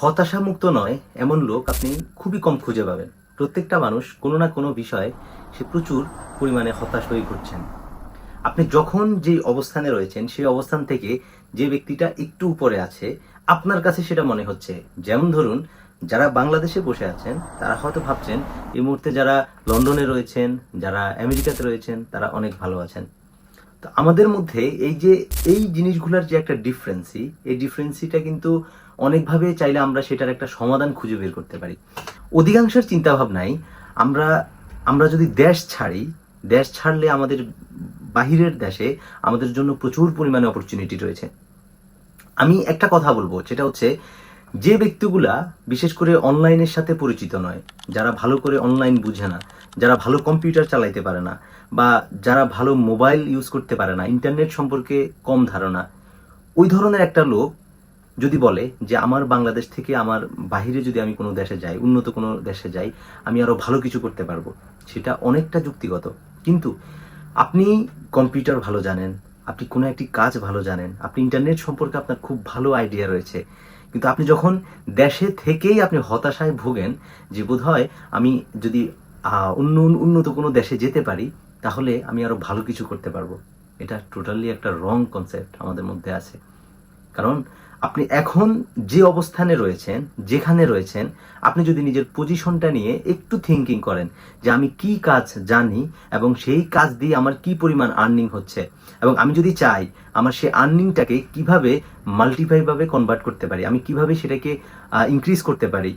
হতাশামুক্ত নয়, এমন লোক আপনি খুবই কম খুঁজে পাবেন। প্রত্যেকটা মানুষ কোনো না কোনো বিষয়ে সে প্রচুর পরিমাণে হতাশ হয়ে ঘুরছেন। আপনি যখন যে অবস্থানে রয়েছেন, সেই অবস্থান থেকে যে ব্যক্তিটা একটু উপরে আছে, আপনার কাছে সেটা মনে হচ্ছে। যেমন ধরুন, যারা বাংলাদেশে বসে আছেন, তারা হয়তো ভাবছেন, এই মুহূর্তে যারা লন্ডনে রয়েছেন, যারা আমেরিকাতে রয়েছেন, তারা অনেক ভালো আছেন। তো আমাদের মধ্যে এই যে, এই জিনিসগুলোর যে একটা ডিফারেন্সি এই ডিফারেন্সিটা কিন্তু অনেকভাবে চাইলে আমরা সেটার একটা সমাধান খুঁজে বের করতে পারি। অধিকাংশের চিন্তা ভাবনাই আমরা আমরা যদি দেশ ছাড়ি, দেশ ছাড়লে আমাদের বাহিরের দেশে আমাদের জন্য প্রচুর পরিমাণে অপরচুনিটি রয়েছে। আমি একটা কথা বলব, সেটা হচ্ছে যে ব্যক্তিগুলা বিশেষ করে অনলাইনের সাথে পরিচিত নয়, যারা ভালো করে অনলাইন বুঝে না, যারা ভালো কম্পিউটার চালাইতে পারে না, বা যারা ভালো মোবাইল ইউজ করতে পারে না, ইন্টারনেট সম্পর্কে কম ধারণা, ওই ধরনের একটা লোক যদি বলে যে, আমার বাংলাদেশ থেকে আমার বাইরে যদি আমি কোনো দেশে যাই, উন্নত কোনো দেশে যাই, আমি আরও ভালো কিছু করতে পারব। সেটা অনেকটা যুক্তিগত। কিন্তু আপনি কম্পিউটার ভালো জানেন, আপনি কোনো একটি কাজ ভালো জানেন, আপনি ইন্টারনেট সম্পর্কে আপনার খুব ভালো আইডিয়া রয়েছে কিন্তু আপনি যখন দেশে থেকেই আপনি হতাশায় ভোগেন যে বোধ হয় আমি যদি অন্য, উন্নত কোনো দেশে যেতে পারি, তাহলে আমি আরও ভালো কিছু করতে পারব। এটা টোটালি একটা রং কনসেপ্ট আমাদের মধ্যে আছে। কারণ আপনি এখন যে অবস্থানে রয়েছেন, যেখানে রয়েছেন, আপনি যদি নিজের পজিশনটা নিয়ে একটু থিঙ্কিং করেন যে আমি কি কাজ জানি এবং সেই কাজ দিয়ে আমার কি পরিমাণ আর্নিং হচ্ছে এবং আমি যদি চাই আমার সেই আর্নিংটাকে কীভাবে মাল্টিফাই ভাবে কনভার্ট করতে পারি, আমি কীভাবে সেটাকে ইনক্রিজ করতে পারি,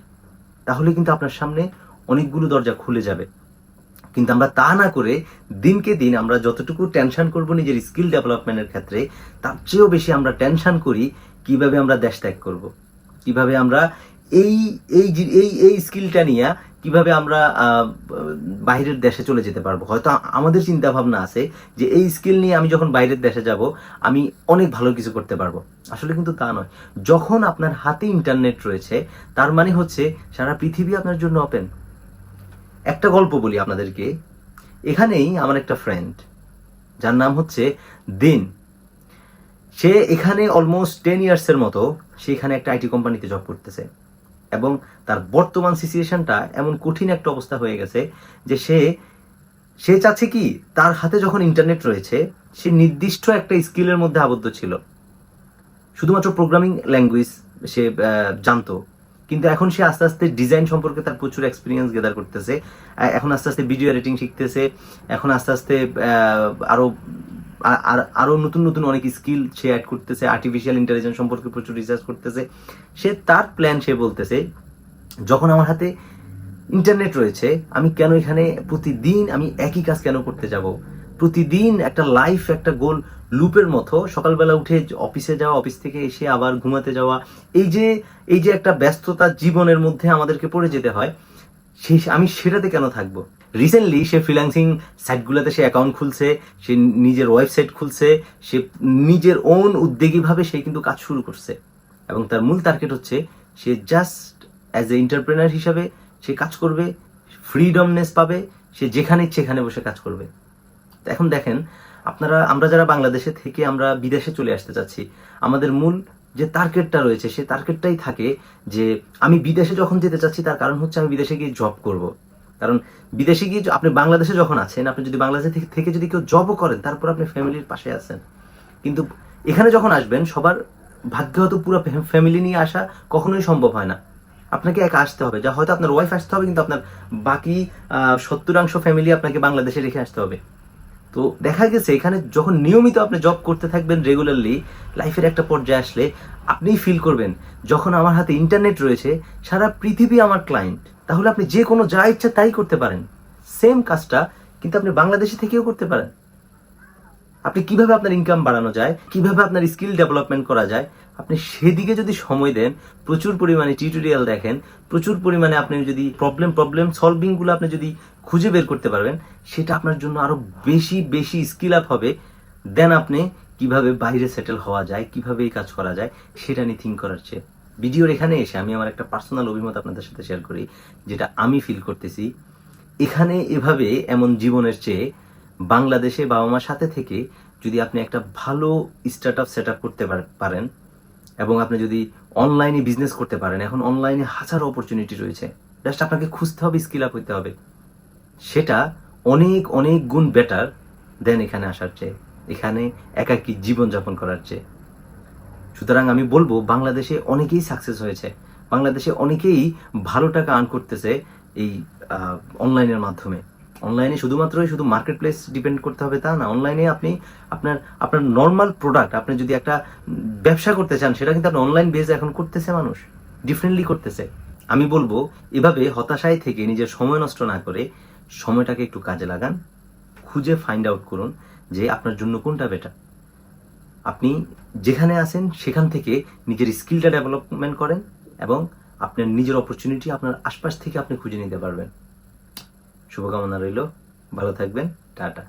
তাহলে কিন্তু আপনার সামনে অনেকগুলো দরজা খুলে যাবে। কিন্তু আমরা তা না করে দিনকে দিন আমরা যতটুকু টেনশন করব নিজের স্কিল ডেভেলপমেন্টের ক্ষেত্রে, তার চেয়েও বেশি আমরা টেনশন করি কীভাবে আমরা দেশ ত্যাগ করব? কীভাবে আমরা এই এই এই এই স্কিলটা নিয়ে কীভাবে আমরা বাইরের দেশে চলে যেতে পারব? হয়তো আমাদের চিন্তা ভাবনা আছে যে এই স্কিল নিয়ে আমি যখন বাইরের দেশে যাব, আমি অনেক ভালো কিছু করতে পারব। আসলে কিন্তু তা নয়। যখন আপনার হাতে ইন্টারনেট রয়েছে, তার মানে হচ্ছে সারা পৃথিবী আপনার জন্য ওপেন একটা গল্প বলি আপনাদেরকে। এখানেই আমার একটা ফ্রেন্ড যার নাম হচ্ছে দিন। সে এখানে অলমোস্ট টেন ইয়ার্সের মতো সে এখানে একটা আইটি কোম্পানিতে জব করতেছে। এবং তার বর্তমান সিচুয়েশনটা এমন কঠিন একটা অবস্থা হয়ে গেছে যে সে সে চাচ্ছে কি তার হাতে যখন ইন্টারনেট রয়েছে সে নির্দিষ্ট একটা স্কিলের মধ্যে আবদ্ধ ছিল। শুধুমাত্র প্রোগ্রামিং ল্যাঙ্গুয়েজ সে জানতো। কিন্তু এখন সে আস্তে আস্তে ডিজাইন সম্পর্কে তার প্রচুর এক্সপিরিয়েন্স গেদার করতেছে। এখন আস্তে আস্তে ভিডিও এডিটিং শিখতেছে। এখন আস্তে আস্তে আহ, আরও নতুন নতুন অনেক স্কিল সে অ্যাড করতেছে আর্টিফিশিয়াল ইন্টেলিজেন্স সম্পর্কে প্রচুর রিসার্চ করতেছে। সে তার প্ল্যান সে বলতেছে, যখন আমার হাতে ইন্টারনেট রয়েছে, আমি কেন এখানে প্রতিদিন আমি একই কাজ কেন করতে যাব? প্রতিদিন একটা লাইফ একটা গোল লুপের মতো, সকালবেলা উঠে অফিসে যাওয়া অফিস থেকে এসে আবার ঘুমাতে যাওয়া, এই যে এই যে একটা ব্যস্ততা জীবনের মধ্যে আমাদেরকে পড়ে যেতে হয় সেই আমি সেটাতে কেন থাকব? রিসেন্টলি সে ফ্রিল্যান্সিং সাইটগুলোতে সে অ্যাকাউন্ট খুলছে, সে নিজের ওয়েবসাইট খুলছে, সে নিজের ওন উদ্যোগীভাবে সে কিন্তু কাজ শুরু করছে। এবং তার মূল টার্গেট হচ্ছে, সে জাস্ট অ্যাজ এ এন্টারপ্রেনার হিসাবে সে কাজ করবে ফ্রিডমনেস পাবে, সে যেখানে সেখানে বসে কাজ করবে। এখন দেখেন, আপনারা, আমরা যারা বাংলাদেশে থেকে আমরা বিদেশে চলে আসতে চাচ্ছি, আমাদের মূল যে টার্গেটটা রয়েছে, সে টার্গেটটাই থাকে যে, আমি বিদেশে যখন যেতে চাচ্ছি, তার কারণ হচ্ছে আমি বিদেশে গিয়ে জব করব। কারণ বিদেশে গিয়ে আপনি বাংলাদেশে যখন আছেন, আপনি যদি বাংলাদেশে থেকে- যদি কেউ জবও করেন, তারপর আপনি ফ্যামিলির পাশে আছেন। কিন্তু এখানে যখন আসবেন, সবার ভাগ্য হয়তো পুরো ফ্যামিলি নিয়ে আসা কখনোই সম্ভব হয় না। আপনাকে একা আসতে হবে। যা হয়তো আপনার ওয়াইফ আসতে হবে, কিন্তু আপনার বাকি সত্তরাংশ ফ্যামিলি আপনাকে বাংলাদেশে রেখে আসতে হবে। তো দেখা গেছে এখানে যখন নিয়মিত আপনি জব করতে থাকবেন রেগুলারলি লাইফের একটা পর্যায়ে আসলে আপনিই ফিল করবেন। যখন আমার হাতে ইন্টারনেট রয়েছে, সারা পৃথিবী আমার ক্লায়েন্ট তাহলে আপনি যে কোনো যা ইচ্ছা তাই করতে পারেন। সেম কাজটা কিন্তু আপনি বাংলাদেশে থেকেও করতে পারেন। আপনি কীভাবে আপনার ইনকাম বাড়ানো যায়, কীভাবে আপনার স্কিল ডেভেলপমেন্ট করা যায়, আপনি সেদিকে যদি সময় দেন, প্রচুর পরিমাণে টিউটোরিয়াল দেখেন, প্রচুর পরিমাণে আপনি যদি প্রবলেম প্রবলেম সলভিংগুলো আপনি যদি খুঁজে বের করতে পারবেন, সেটা আপনার জন্য আরও বেশি বেশি স্কিল আপ হবে। দেন আপনি কীভাবে বাইরে সেটেল হওয়া যায়, কীভাবে এই কাজ করা যায়, সেটা নিয়ে থিঙ্ক করার চেয়ে। ভিডিওর এখানে এসে আমি আমার একটা পার্সোনাল অভিমত আপনাদের সাথে শেয়ার করি, যেটা আমি ফিল করতেছি। এখানে এভাবে এমন জীবনের চেয়ে বাংলাদেশে বাবা মার সাথে থেকে যদি আপনি একটা ভালো স্টার্ট আপ সেট আপ করতে পার- পারেন এবং আপনি যদি অনলাইনে বিজনেস করতে পারেন, এখন অনলাইনে হাজারো অপরচুনিটি রয়েছে। জাস্ট আপনাকে খুঁজতে হবে স্কিল আপ হইতে হবে। সেটা অনেক অনেক গুণ বেটার দেন এখানে আসার চেয়ে, এখানে একাকী জীবনযাপন করার চেয়ে। সুতরাং আমি বলব, বাংলাদেশে অনেকেই সাকসেস হয়েছে। বাংলাদেশে অনেকেই ভালো টাকা আর্ন করতেছে এই অনলাইনের মাধ্যমে। অনলাইনে শুধুমাত্রই শুধু মার্কেট প্লেস ডিপেন্ড করতে হবে তা না অনলাইনে আপনি আপনার আপনার নর্মাল প্রোডাক্ট আপনি যদি একটা ব্যবসা করতে চান, সেটা কিন্তু আপনি অনলাইন বেজ এখন করতেছে মানুষ ডিফারেন্টলি করতেছে। আমি বলব, এভাবে হতাশায় থেকে নিজের সময় নষ্ট না করে সময়টাকে একটু কাজে লাগান, খুঁজে ফাইন্ড আউট করুন যে আপনার জন্য কোনটা বেটার আপনি যেখানে আছেন, সেখান থেকে নিজের স্কিলটা ডেভেলপমেন্ট করেন এবং আপনার নিজের অপরচুনিটি আপনার আশপাশ থেকে আপনি খুঁজে নিতে পারবেন। শুভকামনা রইল। ভালো থাকবেন। টাটা।